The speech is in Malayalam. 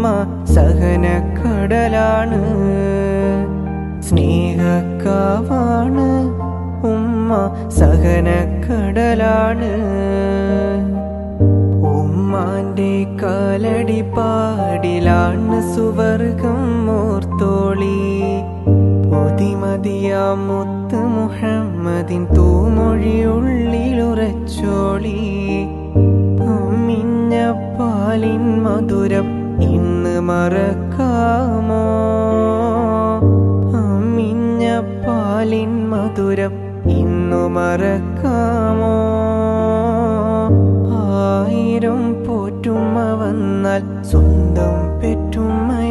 ഉമ്മ കടലാണ്. സ്നേഹക്കാവാണ്. ഉമ്മ സഹന കടലാണ്. ഉമ്മാന്റെ കാലടി പാടിലാണ് സുവർഗം മോർത്തോളി. ഒതിമതിയാ മുത്ത് മുഹമ്മദിൻ തൂമൊഴിയുള്ളിലുറച്ചോളി പാലിൻ മധുരം ഇന്ന് മറക്കാമോ? അമ്മിഞ്ഞ പാലിൻ മധുരം ഇന്നു മറക്കാമോ? ആയിരം പോറ്റുമ്മ വന്നാൽ സ്വന്തം പെറ്റുമ്മയായിടൂ